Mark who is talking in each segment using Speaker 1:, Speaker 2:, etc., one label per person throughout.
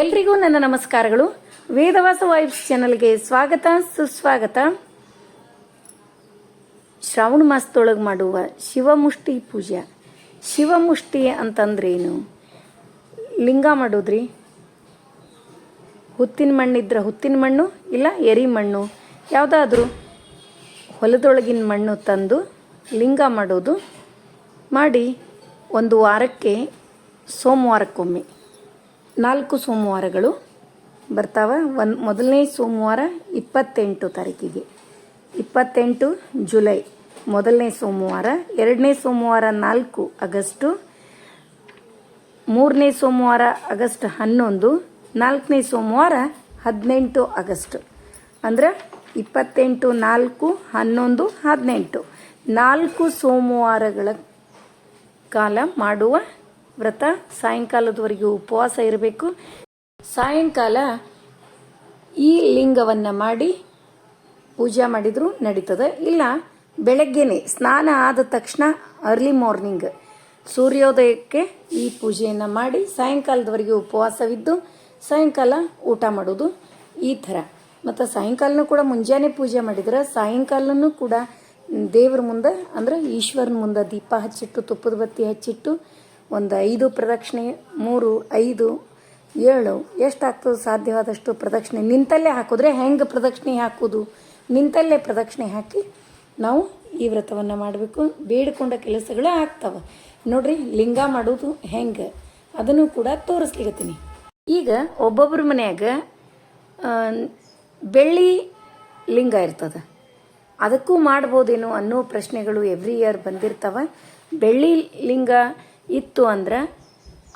Speaker 1: ಎಲ್ರಿಗೂ ನನ್ನ ನಮಸ್ಕಾರಗಳು. ವೇದವಾಸ ವೈಬ್ಸ್ ಚಾನಲ್ಗೆ ಸ್ವಾಗತ, ಸುಸ್ವಾಗತ. ಶ್ರಾವಣ ಮಾಸದೊಳಗೆ ಮಾಡುವ ಶಿವಮುಷ್ಟಿ ಪೂಜೆ. ಶಿವಮುಷ್ಟಿ ಅಂತಂದ್ರೇನು? ಲಿಂಗ ಮಾಡೋದ್ರಿ. ಹುತ್ತಿನ ಮಣ್ಣಿದ್ರೆ ಹುತ್ತಿನ ಮಣ್ಣು, ಇಲ್ಲ ಎರಿ ಮಣ್ಣು. ಯಾವುದಾದ್ರೂ ಹೊಲದೊಳಗಿನ ಮಣ್ಣು ತಂದು ಲಿಂಗ ಮಾಡೋದು. ಮಾಡಿ ಒಂದು ವಾರಕ್ಕೆ ಸೋಮವಾರಕ್ಕೊಮ್ಮೆ. ನಾಲ್ಕು ಸೋಮವಾರಗಳು ಬರ್ತಾವ. ಒಂದು ಮೊದಲನೇ ಸೋಮವಾರ ಇಪ್ಪತ್ತೆಂಟು ತಾರೀಕಿಗೆ. ಇಪ್ಪತ್ತೆಂಟು ಜುಲೈ ಮೊದಲನೇ ಸೋಮವಾರ, ಎರಡನೇ ಸೋಮವಾರ ನಾಲ್ಕು ಆಗಸ್ಟು, ಮೂರನೇ ಸೋಮವಾರ ಆಗಸ್ಟ್ ಹನ್ನೊಂದು, ನಾಲ್ಕನೇ ಸೋಮವಾರ ಹದಿನೆಂಟು ಆಗಸ್ಟ್. ಅಂದ್ರೆ ಇಪ್ಪತ್ತೆಂಟು ನಾಲ್ಕು ಹನ್ನೊಂದು ಹದಿನೆಂಟು. ನಾಲ್ಕು ಸೋಮವಾರಗಳ ಕಾಲ ಮಾಡುವ ವ್ರತ, ಸಾಯಂಕಾಲದವರೆಗೂ ಉಪವಾಸ ಇರಬೇಕು. ಸಾಯಂಕಾಲ ಈ ಲಿಂಗವನ್ನು ಮಾಡಿ ಪೂಜೆ ಮಾಡಿದರೂ ನಡೀತದೆ. ಇಲ್ಲ, ಬೆಳಗ್ಗೆನೆ ಸ್ನಾನ ಆದ ತಕ್ಷಣ ಅರ್ಲಿ ಮಾರ್ನಿಂಗ್ ಸೂರ್ಯೋದಯಕ್ಕೆ ಈ ಪೂಜೆಯನ್ನು ಮಾಡಿ ಸಾಯಂಕಾಲದವರೆಗೆ ಉಪವಾಸವಿದ್ದು, ಸಾಯಂಕಾಲ ಊಟ ಮಾಡೋದು ಈ ಥರ. ಮತ್ತು ಸಾಯಂಕಾಲನೂ ಕೂಡ ಮುಂಜಾನೆ ಪೂಜೆ ಮಾಡಿದ್ರೆ ಸಾಯಂಕಾಲನೂ ಕೂಡ ದೇವ್ರ ಮುಂದೆ, ಅಂದ್ರೆ ಈಶ್ವರನ ಮುಂದೆ ದೀಪ ಹಚ್ಚಿಟ್ಟು, ತುಪ್ಪದ ಬತ್ತಿ ಹಚ್ಚಿಟ್ಟು ಒಂದು ಐದು ಪ್ರದಕ್ಷಿಣೆ, ಮೂರು ಐದು ಏಳು, ಎಷ್ಟಾಗ್ತದೆ ಸಾಧ್ಯವಾದಷ್ಟು ಪ್ರದಕ್ಷಿಣೆ? ನಿಂತಲ್ಲೇ ಹಾಕಿದ್ರೆ ಹೆಂಗೆ ಪ್ರದಕ್ಷಿಣೆ ಹಾಕೋದು? ನಿಂತಲ್ಲೇ ಪ್ರದಕ್ಷಿಣೆ ಹಾಕಿ ನಾವು ಈ ವ್ರತವನ್ನು ಮಾಡಬೇಕು. ಬೇಡಿಕೊಂಡ ಕೆಲಸಗಳು ಆಗ್ತವೆ. ನೋಡ್ರಿ, ಲಿಂಗ ಮಾಡೋದು ಹೆಂಗೆ? ಅದನ್ನು ಕೂಡ ತೋರಿಸ್ಲಿಕತ್ತೀನಿ. ಈಗ ಒಬ್ಬೊಬ್ಬರ ಮನೆಯಾಗ ಬೆಳ್ಳಿ ಲಿಂಗ ಇರ್ತದೆ. ಅದಕ್ಕೂ ಮಾಡ್ಬೋದೇನೋ ಅನ್ನೋ ಪ್ರಶ್ನೆಗಳು ಎವ್ರಿ ಇಯರ್ ಬಂದಿರ್ತವೆ. ಬೆಳ್ಳಿ ಲಿಂಗ ಇತ್ತು ಅಂದ್ರೆ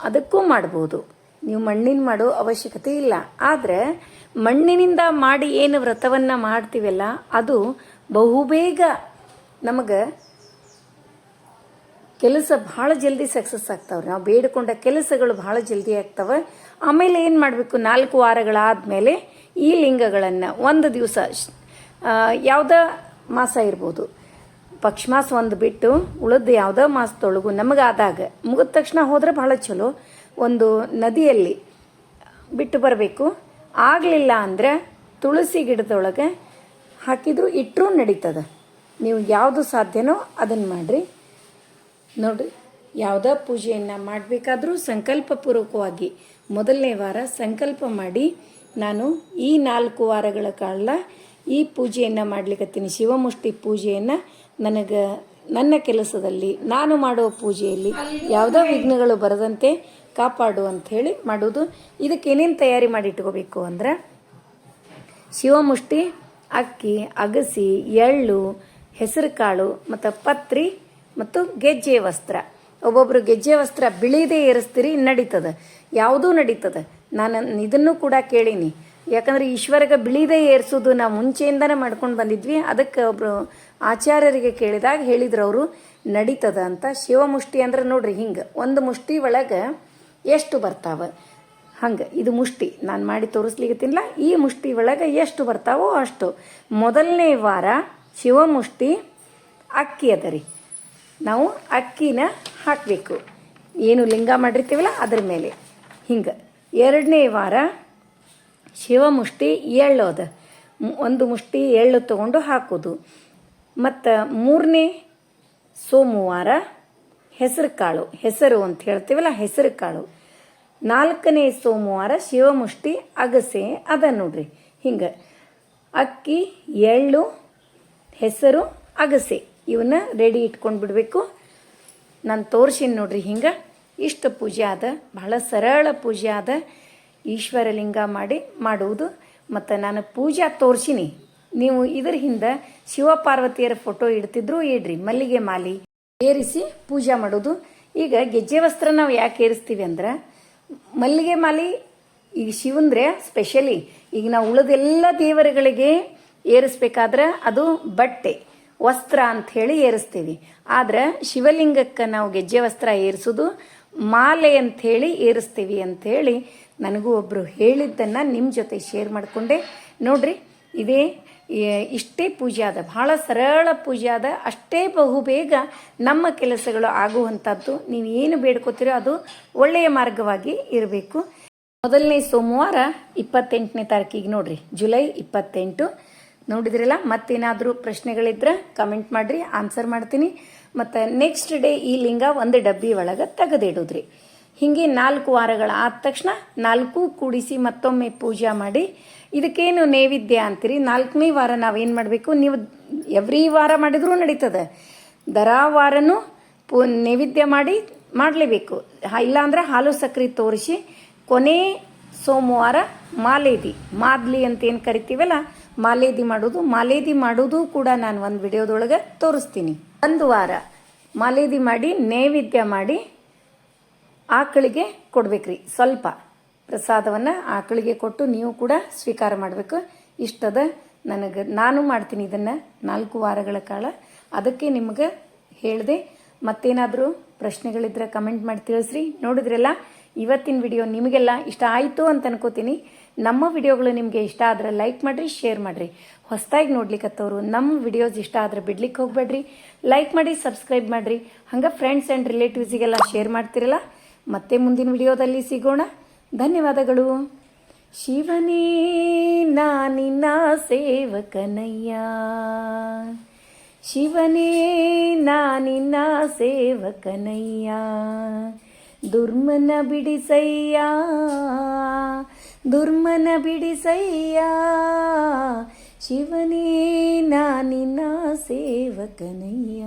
Speaker 1: ಅದಕ್ಕೂ ಮಾಡ್ಬೋದು. ನೀವು ಮಣ್ಣಿನ ಮಾಡೋ ಅವಶ್ಯಕತೆ ಇಲ್ಲ. ಆದರೆ ಮಣ್ಣಿನಿಂದ ಮಾಡಿ ಏನು ವ್ರತವನ್ನು ಮಾಡ್ತೀವಲ್ಲ, ಅದು ಬಹುಬೇಗ ನಮಗೆ ಕೆಲಸ ಭಾಳ ಜಲ್ದಿ ಸಕ್ಸಸ್ ಆಗ್ತಾವೆ ನಾವು ಬೇಡಿಕೊಂಡ ಕೆಲಸಗಳು ಭಾಳ ಜಲ್ದಿ ಆಗ್ತವೆ. ಆಮೇಲೆ ಏನು ಮಾಡಬೇಕು? ನಾಲ್ಕು ವಾರಗಳಾದಮೇಲೆ ಈ ಲಿಂಗಗಳನ್ನು ಒಂದು ದಿವಸ ಯಾವುದ ಮಾಸ ಇರ್ಬೋದು. ಪಕ್ಷಮಾಸ ಒಂದು ಬಿಟ್ಟು ಉಳಿದ ಯಾವುದೋ ಮಾಸದೊಳಗು ನಮಗಾದಾಗ ಮುಗಿದ ತಕ್ಷಣ ಹೋದ್ರೆ ಭಾಳ ಚಲೋ. ಒಂದು ನದಿಯಲ್ಲಿ ಬಿಟ್ಟು ಬರಬೇಕು. ಆಗಲಿಲ್ಲ ಅಂದ್ರೆ ತುಳಸಿ ಗಿಡದೊಳಗೆ ಹಾಕಿದ್ರು ಇಟ್ಟರೂ ನಡೀತದೆ. ನೀವು ಯಾವುದು ಸಾಧ್ಯನೋ ಅದನ್ನು ಮಾಡಿರಿ. ನೋಡ್ರಿ, ಯಾವುದೇ ಪೂಜೆಯನ್ನು ಮಾಡಬೇಕಾದ್ರೂ ಸಂಕಲ್ಪಪೂರ್ವಕವಾಗಿ ಮೊದಲನೇ ವಾರ ಸಂಕಲ್ಪ ಮಾಡಿ ನಾನು ಈ ನಾಲ್ಕು ವಾರಗಳ ಕಾಲ ಈ ಪೂಜೆಯನ್ನು ಮಾಡ್ಲಿಕತ್ತೀನಿ. ಶಿವಮುಷ್ಟಿ ಪೂಜೆಯನ್ನು ನನಗೆ, ನನ್ನ ಕೆಲಸದಲ್ಲಿ ನಾನು ಮಾಡುವ ಪೂಜೆಯಲ್ಲಿ ಯಾವುದೋ ವಿಘ್ನಗಳು ಬರದಂತೆ ಕಾಪಾಡು ಅಂತ ಹೇಳಿ ಮಾಡೋದು. ಇದಕ್ಕೆ ಏನೇನು ತಯಾರಿ ಮಾಡಿ ಇಟ್ಕೋಬೇಕು ಅಂದ್ರೆ, ಶಿವಮುಷ್ಟಿ, ಅಕ್ಕಿ, ಅಗಸಿ, ಎಳ್ಳು, ಹೆಸರುಕಾಳು, ಮತ್ತು ಪತ್ರಿ ಮತ್ತು ಗೆಜ್ಜೆ ವಸ್ತ್ರ. ಒಬ್ಬೊಬ್ರು ಗೆಜ್ಜೆ ವಸ್ತ್ರ ಬಿಳಿದೇ ಏರಿಸ್ತೀರಿ, ನಡೀತದೆ. ಯಾವುದೂ ನಡೀತದೆ. ನಾನು ಇದನ್ನು ಕೂಡ ಕೇಳೀನಿ. ಯಾಕಂದ್ರೆ ಈಶ್ವರಗ ಬಿಳಿದೇ ಏರ್ಸೋದು ನಾವು ಮುಂಚೆಯಿಂದನೇ ಮಾಡ್ಕೊಂಡು ಬಂದಿದ್ವಿ. ಅದಕ್ಕೆ ಒಬ್ರು ಆಚಾರ್ಯರಿಗೆ ಕೇಳಿದಾಗ ಹೇಳಿದ್ರು ಅವರು, ನಡೀತದ ಅಂತ. ಶಿವಮುಷ್ಟಿ ಅಂದ್ರೆ ನೋಡ್ರಿ ಹಿಂಗೆ, ಒಂದು ಮುಷ್ಟಿ ಒಳಗೆ ಎಷ್ಟು ಬರ್ತಾವೆ? ಹಂಗೆ, ಇದು ಮುಷ್ಟಿ. ನಾನು ಮಾಡಿ ತೋರಿಸ್ಲಿಕ್ಕತ್ತಿಲ್ಲ ಈ ಮುಷ್ಟಿ ಒಳಗೆ ಎಷ್ಟು ಬರ್ತಾವೋ ಅಷ್ಟು. ಮೊದಲನೇ ವಾರ ಶಿವಮುಷ್ಟಿ ಅಕ್ಕಿ ಅದ ರೀ. ನಾವು ಅಕ್ಕಿನ ಹಾಕಬೇಕು. ಏನು ಲಿಂಗ ಮಾಡಿರ್ತೀವಲ್ಲ ಅದ್ರ ಮೇಲೆ. ಹಿಂಗೆ, ಎರಡನೇ ವಾರ ಶಿವಮುಷ್ಟಿ ಎಳ್ಳು ಅದ ಮು- ಒಂದು ಮುಷ್ಟಿ ಎಳ್ಳು ತಗೊಂಡು ಹಾಕೋದು. ಮತ್ತು ಮೂರನೇ ಸೋಮವಾರ ಹೆಸರು ಕಾಳು ಹೆಸರು ಅಂತ ಹೇಳ್ತೀವಲ್ಲ ಹೆಸರು ಕಾಳು ನಾಲ್ಕನೇ ಸೋಮವಾರ ಶಿವಮುಷ್ಟಿ ಅಗಸೆ ಅದ ನೋಡ್ರಿ. ಹಿಂಗೆ. ಅಕ್ಕಿ, ಎಳ್ಳು, ಹೆಸರು, ಅಗಸೆ. ಇವನ್ನ ರೆಡಿ ಇಟ್ಕೊಂಡು ಬಿಡಬೇಕು. ನಾನು ತೋರಿಸಿನಿ ನೋಡ್ರಿ ಹಿಂಗೆ. ಇಷ್ಟ ಪೂಜೆ ಆದ, ಬಹಳ ಸರಳ ಪೂಜೆ ಆದ. ಈಶ್ವರ ಲಿಂಗ ಮಾಡಿ, ಮಾಡುವುದು. ಮತ್ತು ನಾನು ಪೂಜಾ ತೋರ್ಸಿನಿ. ನೀವು ಇದರ ಹಿಂದೆ ಶಿವ ಪಾರ್ವತಿಯರ ಫೋಟೋ ಇಡ್ತಿದ್ರು ಇಡ್ರಿ. ಮಲ್ಲಿಗೆ ಮಾಲಿ ಏರಿಸಿ ಪೂಜೆ ಮಾಡೋದು. ಈಗ ಗೆಜ್ಜೆ ವಸ್ತ್ರ ನಾವು ಯಾಕೆ ಏರಿಸ್ತೀವಿ ಅಂದ್ರೆ, ಮಲ್ಲಿಗೆ ಮಾಲಿ ಈಗ ಶಿವಂದ್ರೆ ಸ್ಪೆಷಲಿ ಈಗ ನಾವು ಉಳಿದೆಲ್ಲ ದೇವರುಗಳಿಗೆ ಏರಿಸ್ಬೇಕಾದ್ರೆ ಅದು ಬಟ್ಟೆ, ವಸ್ತ್ರ ಅಂತ ಹೇಳಿ ಏರಿಸ್ತೀವಿ. ಆದ್ರೆ ಶಿವಲಿಂಗಕ್ಕೆ ನಾವು ಗೆಜ್ಜೆ ವಸ್ತ್ರ ಏರಿಸೋದು, ಮಾಲೆ ಅಂತ ಹೇಳಿ ಏರಿಸ್ತೀವಿ ಅಂತ ಹೇಳಿ ನನಗೂ ಒಬ್ಬರು ಹೇಳಿದ್ದನ್ನು ನಿಮ್ಮ ಜೊತೆ ಶೇರ್ ಮಾಡಿಕೊಂಡೆ. ನೋಡ್ರಿ, ಇದೇ ಇಷ್ಟೇ ಪೂಜೆ ಆದ, ಬಹಳ ಸರಳ ಪೂಜೆ ಆದ, ಅಷ್ಟೇ ಬಹುಬೇಗ ನಮ್ಮ ಕೆಲಸಗಳು ಆಗುವಂಥದ್ದು. ನೀವು ಏನು ಬೇಡ್ಕೋತೀರೋ ಅದು ಒಳ್ಳೆಯ ಮಾರ್ಗವಾಗಿ ಇರಬೇಕು. ಮೊದಲನೇ ಸೋಮವಾರ ಇಪ್ಪತ್ತೆಂಟನೇ ತಾರೀಕಿಗೆ ನೋಡ್ರಿ, ಜುಲೈ ಇಪ್ಪತ್ತೆಂಟು. ನೋಡಿದ್ರಲ್ಲ, ಮತ್ತೇನಾದರೂ ಪ್ರಶ್ನೆಗಳಿದ್ರೆ ಕಮೆಂಟ್ ಮಾಡ್ರಿ ಆನ್ಸರ್ ಮಾಡ್ತೀನಿ. ಮತ್ತು ನೆಕ್ಸ್ಟ್ ಡೇ ಈ ಲಿಂಗ ಒಂದು ಡಬ್ಬಿ ಒಳಗೆ ತೆಗೆದಿಡುದ್ರಿ. ಹೀಗೆ ನಾಲ್ಕು ವಾರಗಳ ಆದ ತಕ್ಷಣ ನಾಲ್ಕು ಕೂಡಿಸಿ ಮತ್ತೊಮ್ಮೆ ಪೂಜೆ ಮಾಡಿ. ಇದಕ್ಕೇನು ನೈವೇದ್ಯ ಅಂತೀರಿ? ನಾಲ್ಕನೇ ವಾರ ನಾವೇನು ಮಾಡಬೇಕು? ನೀವು ಎವ್ರಿ ವಾರ ಮಾಡಿದ್ರೂ ನಡೀತದೆ. ದರಾ ವಾರನೂ ಪೂ ನೈವೇದ್ಯ ಮಾಡಿ ಮಾಡಲೇಬೇಕು. ಇಲ್ಲಾಂದ್ರೆ ಹಾಲು ಸಕ್ಕರೆ ತೋರಿಸಿ ಕೊನೆ ಸೋಮವಾರ ಮಾಲೇದಿ. ಮಾದ್ಲಿ ಅಂತ ಏನು ಕರಿತೀವಲ್ಲ, ಮಾಲೇದಿ ಮಾಡೋದು. ಮಾಲೇದಿ ಮಾಡೋದು ಕೂಡ ನಾನು ಒಂದು ವಿಡಿಯೋದೊಳಗೆ ತೋರಿಸ್ತೀನಿ. ಒಂದು ವಾರ ಮಾಲೇದಿ ಮಾಡಿ, ನೈವೇದ್ಯ ಮಾಡಿ ಆಕಳಿಗೆ ಕೊಡ್ಬೇಕ್ರಿ. ಸ್ವಲ್ಪ ಪ್ರಸಾದವನ್ನು ಆಕಳಿಗೆ ಕೊಟ್ಟು ನೀವು ಕೂಡ ಸ್ವೀಕಾರ ಮಾಡಬೇಕು. ಇಷ್ಟದ ನನಗೆ, ನಾನು ಮಾಡ್ತೀನಿ ಇದನ್ನು ನಾಲ್ಕು ವಾರಗಳ ಕಾಲ. ಅದಕ್ಕೆ ನಿಮ್ಗೆ ಹೇಳಿದೆ, ಮತ್ತೇನಾದರೂ ಪ್ರಶ್ನೆಗಳಿದ್ರೆ ಕಮೆಂಟ್ ಮಾಡಿ ತಿಳಿಸ್ರಿ. ನೋಡಿದ್ರಲ್ಲ, ಇವತ್ತಿನ ವಿಡಿಯೋ ನಿಮಗೆಲ್ಲ ಇಷ್ಟ ಆಯಿತು ಅಂತ ಅನ್ಕೋತೀನಿ. ನಮ್ಮ ವಿಡಿಯೋಗಳು ನಿಮಗೆ ಇಷ್ಟ ಆದರೆ ಲೈಕ್ ಮಾಡಿರಿ, ಶೇರ್ ಮಾಡಿರಿ. ಹೊಸದಾಗಿ ನೋಡ್ಲಿಕ್ಕತ್ತವರು ನಮ್ಮ ವಿಡಿಯೋಸ್ ಇಷ್ಟ ಆದರೆ ಬಿಡ್ಲಿಕ್ಕೆ ಹೋಗಬೇಡ್ರಿ. ಲೈಕ್ ಮಾಡಿ, ಸಬ್ಸ್ಕ್ರೈಬ್ ಮಾಡಿರಿ. ಹಂಗೆ ಫ್ರೆಂಡ್ಸ್ ಆ್ಯಂಡ್ ರಿಲೇಟಿವ್ಸಿಗೆಲ್ಲ ಶೇರ್ ಮಾಡ್ತಿರಲ್ಲ ಮತ್ತೆ ಮುಂದಿನ ವಿಡಿಯೋದಲ್ಲಿ ಸಿಗೋಣ. ಧನ್ಯವಾದಗಳು. ಶಿವನೇ ನಾನಿನ ಸೇವಕನಯ್ಯ. ಶಿವನೇ ನಾನಿನ ಸೇವಕನಯ್ಯ. ದುರ್ಮನ ಬಿಡಿಸಯ್ಯ. ದುರ್ಮನ ಬಿಡಿಸಯ್ಯ. ಶಿವನೇ ನಾನಿನ ಸೇವಕನಯ್ಯ.